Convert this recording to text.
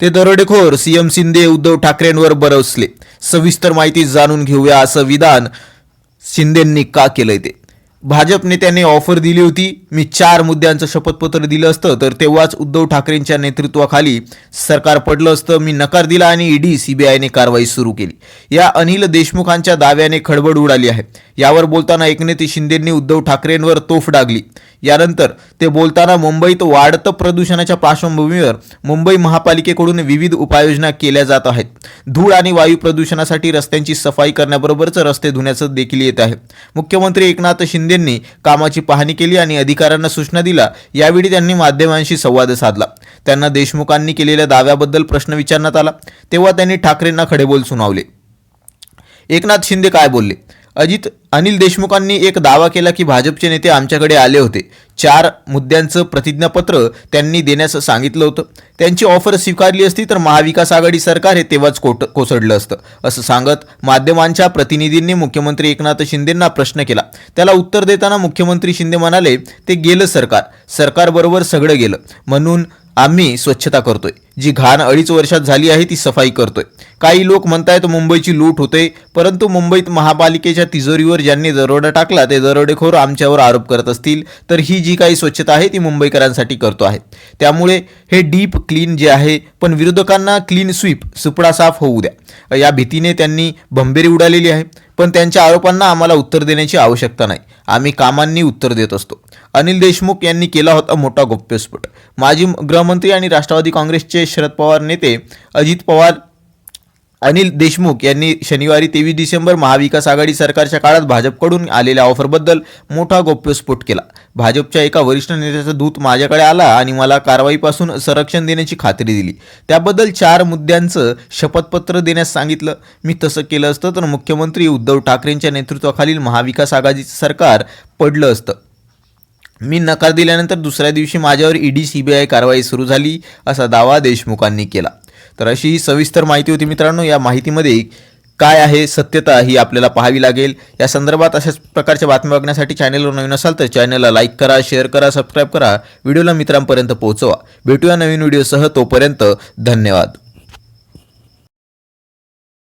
ते दरोडेखोर सीएम शिंदे उद्धव ठाकरेंवर बरसले. सविस्तर माहिती जाणून घेऊया असं विधान शिंदेंनी का केलंय ते? भाजप नेत्यांनी ऑफर दिली होती. मी चार मुद्द्यांचं शपथपत्र दिलं असतं तर तेव्हाच उद्धव ठाकरेंच्या नेतृत्वाखाली सरकार पडलं असतं. मी नकार दिला आणि ईडी सीबीआयने कारवाई सुरू केली. या अनिल देशमुखांच्या दाव्याने खडबड उडाली आहे. यावर बोलताना एकनाथ शिंदेंनी उद्धव ठाकरेंवर तोफ डागली. यानंतर ते बोलताना मुंबईत वाढतं प्रदूषणाच्या पार्श्वभूमीवर मुंबई महापालिकेकडून विविध उपाययोजना केल्या जात आहेत. धूळ आणि वायू प्रदूषणासाठी रस्त्यांची सफाई करण्याबरोबरच रस्ते धुण्याचं देखील येत आहे. मुख्यमंत्री एकनाथ शिंदे शिंदेंनी कामाची पाहणी केली आणि अधिकाऱ्यांना सूचना दिल्या. यावेळी त्यांनी माध्यमांशी संवाद साधला. त्यांना देशमुखांनी केलेल्या दाव्याबद्दल प्रश्न विचारण्यात आला. तेव्हा त्यांनी ठाकरेंना खडेबोल सुनावले. एकनाथ शिंदे काय बोलले? अजित अनिल देशमुखांनी एक दावा केला की भाजपचे नेते आमच्याकडे आले होते. चार मुद्द्यांचं प्रतिज्ञापत्र त्यांनी देण्यास सांगितलं होतं. त्यांची ऑफर स्वीकारली असती तर महाविकास आघाडी सरकार हे तेव्हाच कोट कोसळलं असतं. असं सांगत माध्यमांच्या प्रतिनिधींनी मुख्यमंत्री एकनाथ शिंदेंना प्रश्न केला. त्याला उत्तर देताना मुख्यमंत्री शिंदे म्हणाले ते गेलं सरकार. सरकारबरोबर सगळं गेलं. म्हणून आम्ही स्वच्छता करतोय. जी घाण अडीच वर्षात झाली आहे ती सफाई करतोय. काही लोक म्हणतायत मुंबईची लूट होते परंतु मुंबईत महापालिकेच्या तिजोरीवर ज्यांनी दरोडा टाकला ते दरोडेखोर आमच्यावर आरोप करत असतील. तर ही जी काही स्वच्छता आहे ती मुंबईकरांसाठी करतो आहे. त्यामुळे हे डीप क्लीन जे आहे पण विरोधकांना क्लीन स्वीप सुपडा साफ होऊ द्या. या भीतीने त्यांनी भंबेरी उडालेली आहे. पण त्यांच्या आरोपांना आम्हाला उत्तर देण्याची आवश्यकता नाही. आम्ही कामांनी उत्तर देत असतो. अनिल देशमुख यांनी केला होता मोठा गौप्यस्फोट. माजी गृहमंत्री आणि राष्ट्रवादी काँग्रेसचे शरद पवार नेते अजित पवार अनिल देशमुख यांनी शनिवारी तेवीस डिसेंबर महाविकास आघाडी सरकारच्या काळात भाजपकडून आलेल्या ऑफरबद्दल मोठा गौप्यस्फोट केला. भाजपच्या एका वरिष्ठ नेत्याचा दूत माझ्याकडे आला आणि मला कारवाईपासून संरक्षण देण्याची खात्री दिली. त्याबद्दल चार मुद्द्यांचं शपथपत्र देण्यास सांगितलं. मी तसं केलं असतं तर मुख्यमंत्री उद्धव ठाकरेंच्या नेतृत्वाखालील महाविकास आघाडीचं सरकार पडलं असतं. मी नकार दिल्यानंतर दुसऱ्या दिवशी माझ्यावर ईडी सीबीआय कारवाई सुरू झाली असा दावा देशमुखांनी केला. तर अशी ही सविस्तर माहिती होती मित्रांनो. या माहितीमध्ये काय आहे सत्यता ही आपल्याला पाहावी लागेल. या संदर्भात अशाच प्रकारच्या बातम्या बघण्यासाठी चॅनलवर नवीन असाल तर चॅनलला लाईक करा शेअर करा सबस्क्राईब करा. व्हिडिओला मित्रांपर्यंत पोहोचवा. भेटूया नवीन व्हिडिओसह. तोपर्यंत धन्यवाद.